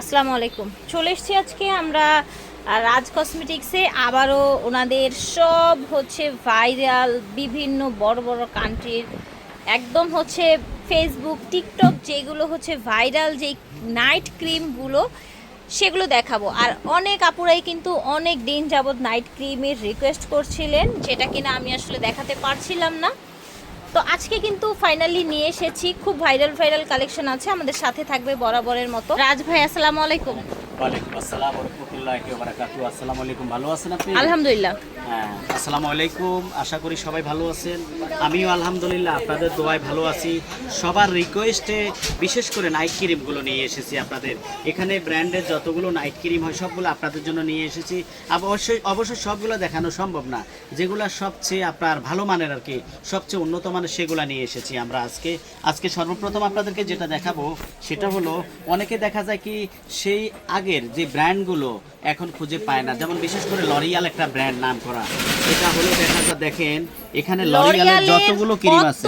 আসসালামু আলাইকুম। চলে এসেছি আজকে আমরা রাজ কসমেটিক্সে। আবারও ওনাদের সব হচ্ছে ভাইরাল, বিভিন্ন বড় বড় কান্ট্রির একদম হচ্ছে ফেসবুক টিকটক যেগুলো হচ্ছে ভাইরাল যেই নাইট ক্রিমগুলো সেগুলো দেখাবো। আর অনেক আপুরাই কিন্তু অনেক দিন যাবৎ নাইট ক্রিমের রিকোয়েস্ট করছিলেন, যেটা কিনা আমি আসলে দেখাতে পারছিলাম না। তো আজকে কিন্তু ফাইনালি নিয়ে এসেছি। খুব ভাইরাল ভাইরাল কালেকশন আছে। আমাদের সাথে থাকবে বরাবরের মতো। রাজ ভাই, আসসালামু আলাইকুম। ওয়ালাইকুম আসসালাম রহমতুল্লাহ বারাকাতু আসসালামু আলাইকুম। ভালো আছেন আপনি? আলহামদুলিল্লাহ। হ্যাঁ আসসালামু আলাইকুম। আশা করি সবাই ভালো আছেন। আমিও আলহামদুলিল্লাহ আপনাদের দোয়ায় ভালো আছি। সবার রিকোয়েস্টে বিশেষ করে নাইট ক্রিমগুলো নিয়ে এসেছি আপনাদের। এখানে ব্র্যান্ডের যতগুলো নাইট ক্রিম হয় সবগুলো আপনাদের জন্য নিয়ে এসেছি। অবশ্যই অবশ্যই সবগুলো দেখানো সম্ভব না। যেগুলো সবচেয়ে আপনার ভালো মানের আর কি সবচেয়ে উন্নত মানের সেগুলো নিয়ে এসেছি আমরা আজকে। আজকে সর্বপ্রথম আপনাদেরকে যেটা দেখাবো সেটা হলো অনেকে দেখা যায় কি সেই আগের যে ব্র্যান্ডগুলো এখন খুঁজে পায় না। যেমন বিশেষ করে লরিয়াল একটা ব্র্যান্ড নাম করা। এটা হলো দেখা যায় দেখেন এখানে লরিয়ালের লরিয়ালের যতগুলো ক্রিম আছে।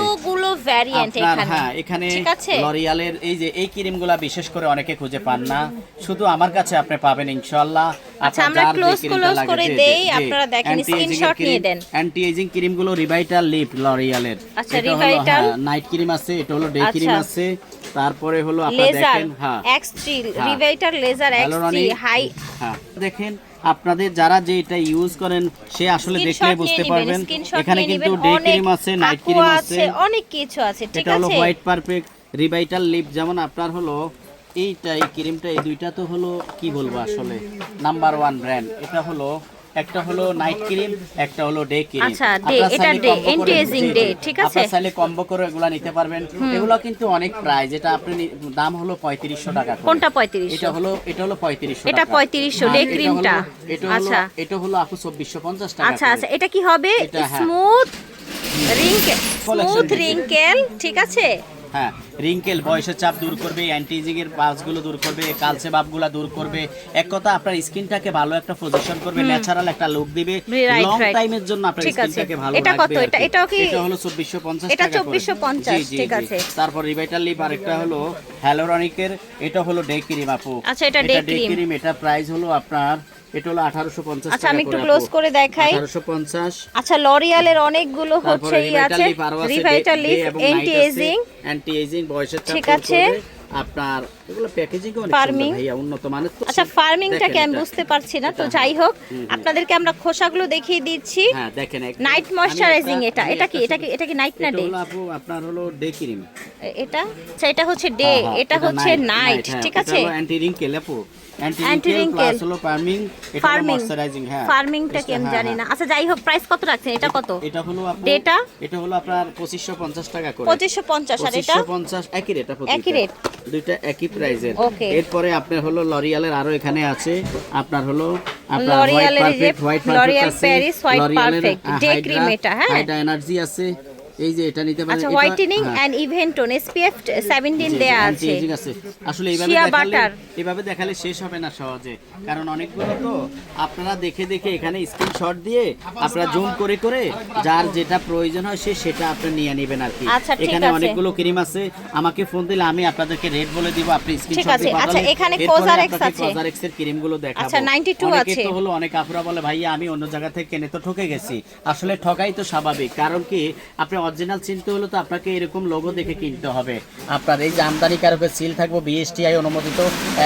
কতগুলো ভ্যারিয়েন্ট এখানে হ্যাঁ এখানে লরিয়ালের এই যে এই ক্রিমগুলা বিশেষ করে অনেকে খুঁজে পান না শুধু আমার কাছে আপনি পাবেন ইনশাআল্লাহ আচ্ছা, আমরা close close করে দেই, আপনারা দেখেন, screenshot নিয়ে দেন। অ্যান্টি এজিং ক্রিমগুলো রিভাইটাল লিপ লরিয়ালের আচ্ছা, Revital? নাইট ক্রিম আছে এটা হলো ডে আচ্ছা। ক্রিম আছে তারপরে হলো আপনারা দেখেন হ্যাঁ এক্স। রিভাইটার লেজার এক্স হাই হ্যাঁ দেখেন আপনাদের যারা যে এটা ইউজ করেন সে আসলে দেখলে বুঝতে পারবেন। এখানে কিন্তু ডে ক্রিম আছে নাইট ক্রিম আছে। অনেক কিছু আছে ঠিক আছে এটা হলো হোয়াইট পারফেক্ট রিভাইটাল লিপ যেমন আপনার হলো এইটা এই ক্রিমটা এই দুইটা তো হলো কি বলব আসলে নাম্বার ওয়ান ব্র্যান্ড এটা হলো একটা হলো নাইট ক্রিম একটা হলো ডে ক্রিম আচ্ছা, day, এটা day, anti-aging day, ঠিক আছে? আপনারা চাইলে কম্বো করে এগুলা নিতে পারবেন এগুলো কিন্তু অনেক প্রাইস এটা আপনি দাম হলো পঁয়ত্রিশশো টাকা কোনটা পঁয়ত্রিশ এটা হলো এটা হলো পঁয়ত্রিশশো এটা 3500 day ক্রিমটা। আচ্ছা। এটা হলো আপু চব্বিশশো পঞ্চাশ টাকা আচ্ছা আচ্ছা এটা কি হবে। Smooth wrinkle smooth. রিঙ্কেল ঠিক আছে হ্যাঁ রিঙ্কেল বয়সের চাপ দূর করবে অ্যান্টিজিং এর পালসগুলো দূর করবে কালচে ভাবগুলো দূর করবে। এক কথা আপনার স্কিনটাকে ভালো একটা পজিশন করবে ন্যাচারাল একটা লুক দিবে। লং টাইমের জন্য আপনার স্কিনটাকে ভালো এটা কত? আর এটা- কি। এটাও কি- এটা হলো 2450 এটা টাকা করে। 2450 জি, জি, ঠিক আছে। তারপর রিভাইটাল লিপ আর একটা হলো হ্যালোরনিকের এটা হলো ডে ক্রিম আপু। আচ্ছা, এটা ডে ক্রিম এটা প্রাইস হলো আপনার এটা হলো 1850 আচ্ছা আমি একটু ক্লোজ করে দেখাই। 1850 আচ্ছা লরিয়ালের অনেকগুলো হচ্ছে ই আছে। লিপ আরও আছে Revital lip anti ageing anti ageing বয়সের ঠিক আছে। আপনার এগুলো প্যাকেজিং অনেক Farming। উন্নত মানের আচ্ছা আমি বুঝতে পারছি না তো যাই হোক। আপনাদেরকে আমরা খোসাগুলো দেখিয়ে দিচ্ছি। হ্যাঁ দেখেন নাইট আমি ময়শ্চারাইজিং এটা। এটা কি এটা কি এটা কি নাইট না ডে আপু আপনার হলো ডে ক্রিম এটা? আচ্ছা এটা হচ্ছে ডে এটা হচ্ছে নাইট ঠিক আছে? অ্যান্টি রিঙ্কেল আপু। Anti Anti wrinkle wrinkle। Plus হলো ফার্মিং ফার্মিং হ্যাঁ। ফার্মিংটা কি আমি জানি। না। আচ্ছা যাই হোক প্রাইস কত রাখছেন? এটা কত? এটা হলো আপু এটা হলো আপনার 2550 টাকা করে। পঁচিশশো পঞ্চাশ আর এটা? 2550 একই রেট একই দুইটা। দুইটা একই প্রাইজের এরপরে আপনার হলো লরিয়ালের আরও এখানে আছে। আপনার হলো আপনার L'Oreal এর এই যে হোয়াইট Perfect, day cream এটা, হ্যাঁ? হাইড্রা এনার্জি আছে। এই যে এটা নিতে পারেন আচ্ছা হোয়াইটেনিং হ্যাঁ। এন্ড ইভেন্টন এসপিএফ 17 দেয়া আছে আসলে এইভাবে দেখালে। এভাবে দেখালে শেষ হবে না সহজে কারণ অনেকগুলো তো আপনারা দেখে দেখে এখানে স্ক্রিনশট দিয়ে আপনারা জুম করে করে যার যেটা প্রয়োজন হয় সে সেটা আপনি নিয়ে নেবেন আর কি আচ্ছা, এখানে অনেকগুলো ক্রিম আছে আমাকে ফোন দিলে আমি আপনাদেরকে রেট বলে দিব আপনি স্ক্রিনশট। দিয়ে আচ্ছা, এখানে আছে। এর ক্রিমগুলো দেখাবো আচ্ছা, 92 অনেকে আছে। তো হলো অনেক আপুরা বলে ভাইয়া আমি অন্য জায়গা থেকে কিনে তো ঠকে গেছি আসলে ঠকাই তো স্বাভাবিক কারণ কি আপনি অরিজিনাল তো হলে তো আপনাকে এরকম লোগো দেখে কিনতে হবে। আপনার এই যে আমদানিকারকের সিল থাকবে বিএসটিআই অনুমোদিত,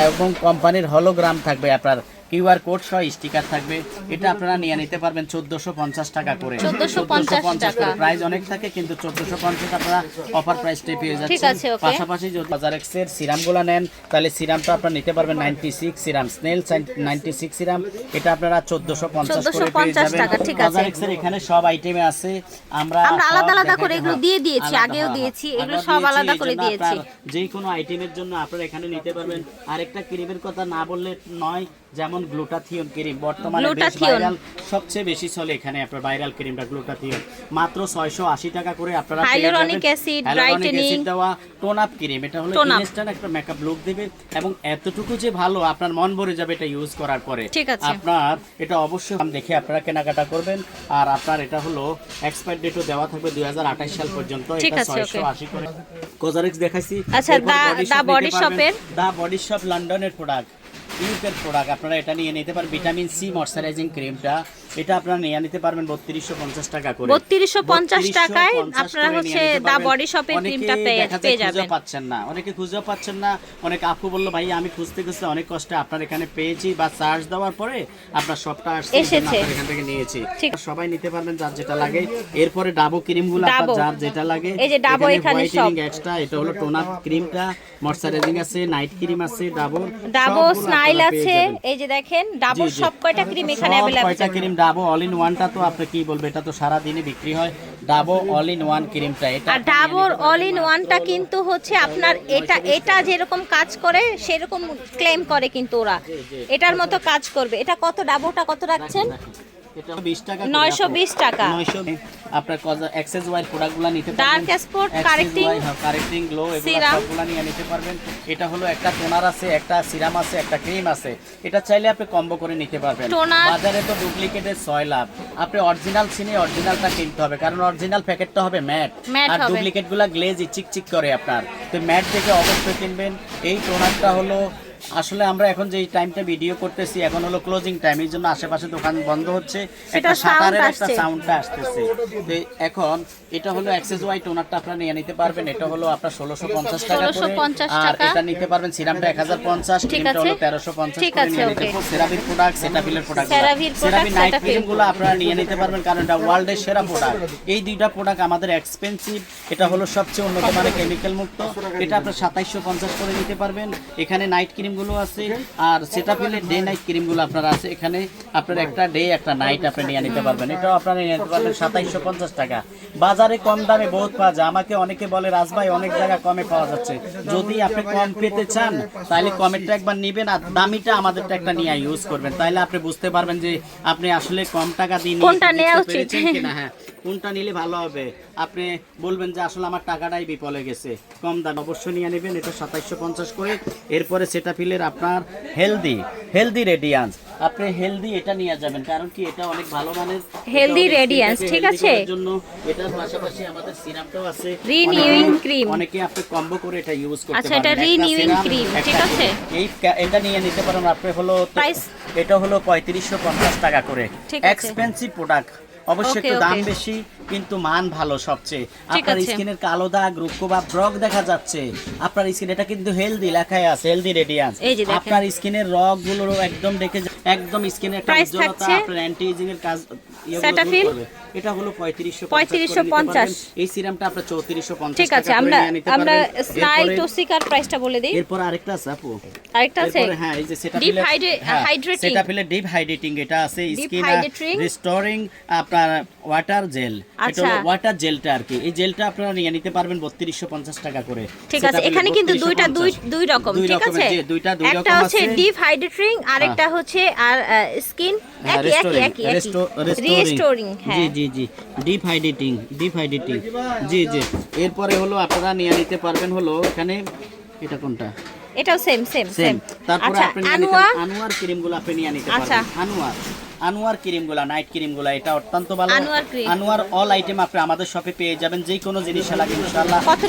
এবং কোম্পানির হলোগ্রাম থাকবে আপনার। কিউআর কোড সহ স্টিকার থাকবে এটা আপনারা নিয়ে নিতে পারবেন চোদ্দশো পঞ্চাশ টাকা করে 1450 টাকা। প্রাইস অনেক থাকে কিন্তু চোদ্দশো পঞ্চাশ আপনারা অফার প্রাইসটাই পেয়ে ঠিক যাচ্ছেন। পাশাপাশি যদি বাজার এক্সের সিরামগুলো নেন তাহলে সিরামটা আপনারা নিতে পারবেন ninety six serum snail ninety six serum এটা আপনারা চোদ্দশো পঞ্চাশ করে পেয়ে 1450 যাবেন টাকা, ঠিক আছে। বাজার এক্সের এখানে সব আইটেমে আছে আমরা আমরা আলাদা আলাদা করে এগুলো দিয়ে দিয়েছি, আগেও হ্যাঁ, দিয়েছি, হ্যাঁ। এগুলো সব আলাদা করে দিয়েছি। যে কোনো আইটেমের জন্য আপনারা এখানে নিতে পারবেন আরেকটা ক্রিমের কথা না বললে নয় যেমন গ্লুটাথিয়ন ক্রিম বর্তমানে বেশ ভাইরাল সবচেয়ে বেশি চলে এখানে আপনার ভাইরাল ক্রিমটা গ্লুটাথিয়ন। মাত্র 680 টাকা করে আপনারা Hyaluronic brightening। acid দেওয়া টোন আপ ক্রিম এটা হলো ইনস্ট্যান্ট একটা মেকআপ লুক দিবে এবং এতটুকু যে ভালো আপনার মন ভরে যাবে এটা ইউজ করার পরে। ঠিক আছে। আপনার এটা অবশ্যই দাম দেখে আপনারা কেনাকাটা করবেন। আর আপনার এটা হলো এক্সপায়ার ডেটও দেওয়া থাকবে 2028 সাল পর্যন্ত। এটা আছে, 680 করে। কোজারিক্স দেখাইছি। আচ্ছা, দা- পারবেন। Shop-এর? দা বডি শপ লন্ডনের প্রোডাক্ট ইউকের প্রোডাক্ট আপনারা এটা নিয়ে নিতে পারেন। ভিটামিন সি ময়শ্চারাইজিং ক্রিমটা এটা আপনারা নিয়ে নিতে পারবেন বত্রিশশো পঞ্চাশ টাকা করে। 3250 টাকায় আপনারা হচ্ছে দা বডি শপের ক্রিমটা পেয়ে খুঁজে যাবেন। পাচ্ছেন না। অনেকে খুঁজেও পাচ্ছেন না। অনেক আপু বলল ভাই আমি খুঁজতে খুঁজতে অনেক কষ্টে আপনার এখানে পেয়েছি বা চার্জ দেওয়ার পরে আপনার সবটা আসছে এসেছে। এখান থেকে নিয়েছি। সবাই নিতে পারবেন যার যেটা লাগে। এরপরে ডাবো ক্রিমগুলো আপনার যার যেটা লাগে। এই যে ডাবো এখানে সব। এক্সট্রা এটা হলো টোন আপ ক্রিমটা ময়শ্চারাইজিং আছে নাইট ক্রিম আছে ডাবো। ডাবো স্নাইল আছে। এই যে দেখেন ডাবো। সব কয়টা ক্রিম এখানে কয়টা ক্রিম ডাবো অল ইন ওয়ানটা তো আপনি কি বলবে? এটা তো সারা দিনে বিক্রি হয়। ডাবো অল ইন ওয়ান ক্রিমটা এটা আর ডাবোর ডাবর অল ইন ওয়ানটা কিন্তু হচ্ছে আপনার এটা এটা যেরকম কাজ করে সেরকম ক্লেম করে কিন্তু ওরা। এটার মতো কাজ করবে। এটা কত ডাবোটা কত রাখছেন? এটা 20 টাকা করে 920 আপু। টাকা। 920 আপনার এক্সেস ওয়াই প্রোডাক্টগুলো নিতে পারবেন। Dark spot, correcting, correcting glow এগুলো নিয়ে নিতে পারবেন। এটা হলো একটা টোনার আছে একটা সিরাম আছে একটা ক্রিম আছে। এটা চাইলে আপনি কম্বো করে নিতে পারবেন। বাজারে তো ডুপ্লিকেটের ছয় লাভ। আপনি অরিজিনাল চিনি অরিজিনালটা কিনতে হবে। কারণ অরিজিনাল প্যাকেটটা হবে ম্যাট আর গ্লেজ চিকচিক করে আপনার। তো ম্যাট দেখে অবশ্যই কিনবেন। এই টোনারটা হলো আসলে আমরা এখন যে টাইমটা ভিডিও করতেছি এখন হলো ক্লোজিং টাইম এই জন্য আশেপাশে দোকান বন্ধ হচ্ছে। একটা শাটারের একটা সাউন্ডটা আসতেছে। তো এখন এটা হলো এক্সেস ওয়াই টোনারটা আপনারা নিয়ে নিতে পারবেন। এটা হলো আপনার ষোলোশো পঞ্চাশ টাকা করে। 1650 আর এটা নিতে পারবেন সিরামটা এক হাজার পঞ্চাশ ক্রিমটা হলো তেরোশো পঞ্চাশ করে নিয়ে নিতে। পারবেন। সেরাভির প্রোডাক্ট সেটাফিলের প্রোডাক্ট সেরাভি নাইট সেটাফিল। ক্রিমগুলো আপনারা নিয়ে নিতে পারবেন কারণ এটা ওয়ার্ল্ডের সেরা প্রোডাক্ট এই দুইটা প্রোডাক্ট আমাদের এক্সপেন্সিভ এটা হলো সবচেয়ে উন্নত মানের কেমিক্যাল মুক্ত। এটা আপনার সাতাইশশো পঞ্চাশ করে নিতে পারবেন। এখানে নাইট ক্রিম গুলো আছে আর সেটা পেলে ডে নাইট ক্রিমগুলো আপনার আছে। এখানে আপনার একটা ডে একটা নাইট আপনি নিয়ে নিতে পারবেন। এটাও আপনারা নিয়ে নিতে পারবেন সাতাইশশো পঞ্চাশ টাকা। বাজারে কম দামে বহুত পাওয়া যায়। আমাকে অনেকে বলে রাজ ভাই অনেক জায়গা কমে পাওয়া যাচ্ছে। যদি আপনি কম পেতে চান তাহলে কমেরটা একবার নিবেন আর দামিটা আমাদেরটা একটা নিয়ে ইউজ করবেন। তাহলে আপনি বুঝতে পারবেন যে আপনি আসলে কম টাকা দিয়ে নিয়ে কোনটা নেওয়া উচিত? হ্যাঁ। কোনটা নিলে ভালো হবে? আপনি বলবেন যে আসলে আমার টাকাটাই বিপলে গেছে। কম দাম অবশ্যই নিয়ে নেবেন এটা সাতাইশশো পঞ্চাশ করে। এরপরে সেটা ফিলের আপনার হেলদি হেলদি রেডিয়ান্স আপনি হেলদি এটা নিয়ে যাবেন কারণ কি এটা অনেক ভালো মানের অনেক radiance, skin-টাকে ঠিক আছে? জন্য এটার পাশাপাশি আমাদের সিরামটাও আছে। অনেকে- cream। অনেকে আপনি কম্বো করে এটা ইউজ করতে পারেন। আচ্ছা, এটা cream, একটা ঠিক আছে? এই এটা নিয়ে নিতে পারেন আপনি হলো Price? এটা হলো পঁয়ত্রিশশো পঞ্চাশ টাকা করে। এক্সপেন্সিভ প্রোডাক্ট অবশ্যই একটু দাম বেশি কিন্তু মান ভালো সবচেয়ে। আপনার স্কিনের কালো দাগ রুক্ষ বা ব্রক দেখা যাচ্ছে। আপনার স্কিন এটা কিন্তু হেলদি লেখায় আছে হেলদি রেডিয়ান্স। আপনার স্কিনের রগগুলো একদম দেখে একদম স্কিনের একটা উজ্জ্বলতা আপনার অ্যান্টি এজিং এর কাজ ইয়ে করবে। এটা হলো পঁয়ত্রিশশো 3550 এই সিরামটা আপনার চৌত্রিশশো পঞ্চাশ ঠিক আছে আমরা আমরা স্নাইল টসিকার প্রাইসটা বলে দিই। এরপর আরেকটা আছে আপু। আরেকটা আছে? হ্যাঁ এই যে সেটা Deep hydrate- সেটা ডিপ হাইড্রেটিং এটা আছে স্কিন। রিস্টোরিং আপনার ওয়াটার জেল এটা। হলো ওয়াটার জেলটা আর কি এই জেলটা আপনারা নিয়ে নিতে পারবেন 3250 টাকা করে। ঠিক আছে এখানে কিন্তু দুইটা দুই দুই রকম ঠিক আছে? দুইটা দুই একটা হচ্ছে ডিপ হাইড্রেটিং আরেকটা হচ্ছে আর স্কিন হ্যাঁ, একই একই একই। রিস্টোরিং হ্যাঁ জি জি জি। ডিপ হাইড্রেটিং ডিপ হাইড্রেটিং জি জি। এরপরে হলো আপনারা নিয়ে নিতে পারবেন হলো এখানে এটা কোনটা? এটাও সেম সেম সেম তারপরে আপনি আনোয়ার? ক্রিমগুলো আপনি নিয়ে নিতে আচ্ছা। পারবেন। আনোয়ার। আনোয়ার ক্রিমগুলো নাইট ক্রিমগুলো এটা অত্যন্ত ভালো। আনোয়ার অল আইটেম আপনি আমাদের শপে পেয়ে যাবেন যে কোনো জিনিস লাগে ইনশাআল্লাহ কত?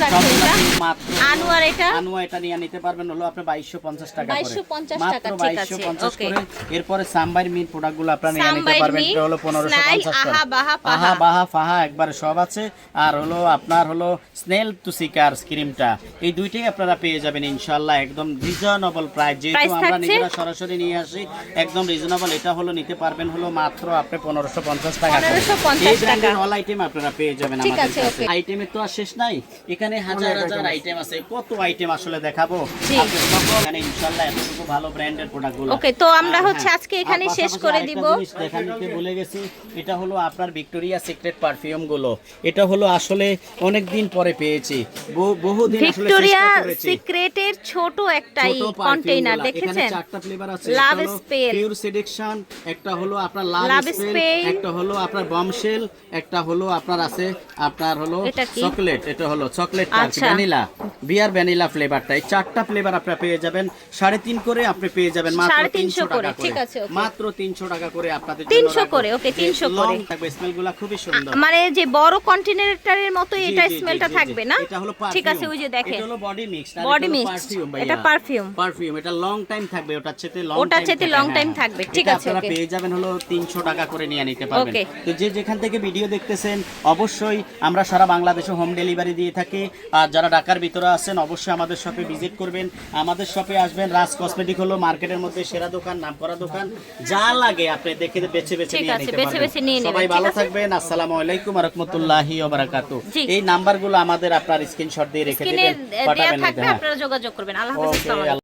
মাত্র আনোয়ার এটা? আনোয়া এটা নিয়ে নিতে পারবেন হলো আপনি 2250 টাকা করে। 2250 টাকা, ঠিক আছে, 2250 okay। করে। এরপরে সাম্বাই মিট প্রোডাক্টগুলো আপনি নিয়ে নিতে পারবেন এটা হলো 1550 স্নাইল, করে। আহা, বাহা। আহা বাহা ফাহা একবারে সব আছে। আর হলো আপনার হলো স্নেল টু সিকার ক্রিমটা এই দুইটাই আপনারা পেয়ে যাবেন ইনশাআল্লাহ একদম রিজনেবল প্রাইস যেহেতু আমরা? নিজেরা সরাসরি নিয়ে আসি একদম রিজনেবল এটা হলো নিতে পারবেন। পাবেন হলো মাত্র আপনি পনেরোশো পঞ্চাশ টাকা করে। 1550 এই ব্র্যান্ডের টাকা। অল আইটেম আপনারা পেয়ে যাবেন আমাদের. আইটেমের তো আর শেষ নাই। এখানে হাজার হাজার আইটেম আছে। কত আইটেম আসলে দেখাবো? জি। আপনি সব- এখানে ইনশাল্লাহ এতটুকু ভালো ব্র্যান্ডের প্রোডাক্টগুলো। তো আমরা হচ্ছে হ্যাঁ, আজকে এখানেই শেষ করে দিব। জিনিস ভুলে গেছি এটা হলো আপনার ভিক্টোরিয়া সিক্রেট পারফিউমগুলো। এটা হলো আসলে অনেক দিন পরে পেয়েছি। বহু- বহুদিন আসলে ভিক্টোরিয়া সিক্রেটের ছোট একটাই কন্টেইনার দেখেছেন? চারটা ফ্লেভার আছে। Love একটা হলো spell। পিওর সেডেকশন একটা হলো আপনার লাভ স্পেল একটা হলো আপনার বমশেল একটা হলো আপনার আছে আপনার হলো চকলেট এটা হলো চকলেট আচ্ছা। ভ্যানিলা। বিয়ার ভ্যানিলা ফ্লেভারটা এই চারটা ফ্লেভার আপনি পেয়ে যাবেন। সাড়ে তিন করে আপনি পেয়ে যাবেন মাত্র তিনশো তিনশো করে, ঠিক আছে। মাত্র তিনশো টাকা করে আপনাদের 300 করে, okay, 300 করে। থাকবে স্মেলগুলা খুবই সুন্দর। মানে যে বড় কন্টেইনারের মতো এটা স্মেলটা। থাকবে না? এটা হলো ঠিক আছে ওই যে দেখেন। এটা হলো বডি মিক্স Body mixed, এটা perfume। পারফিউম এটা লং টাইম থাকবে ওটার চেয়ে লং ওটার চেয়ে long time থাকবে, ঠিক আছে, আপনারা পেয়ে যাবেন হলো 300 টাকা করে নিয়ে নিতে পারবেন। তো যে যেখান থেকে ভিডিও দেখতেছেন অবশ্যই আমরা সারা বাংলাদেশে হোম ডেলিভারি দিয়ে থাকি। আর যারা ঢাকার ভিতরে আছেন অবশ্যই আমাদের শপে ভিজিট করবেন। আমাদের শপে আসবেন রাজ কসমেটিক হলো মার্কেটের মধ্যে সেরা দোকান নাম করা দোকান। যা লাগে আপনি দেখে বেছে বেছে নিয়ে নিতে পারবেন। সবাই ভালো থাকবেন। আসসালামু আলাইকুম ওয়া রাহমাতুল্লাহি ওয়া বারাকাতু এই নাম্বারগুলো আমাদের আপনার স্ক্রিনশট দিয়ে রেখে দিবেন পাঠাবেন হ্যাঁ। আপনারা যোগাযোগ করবেন। আল্লাহ হাফেজ।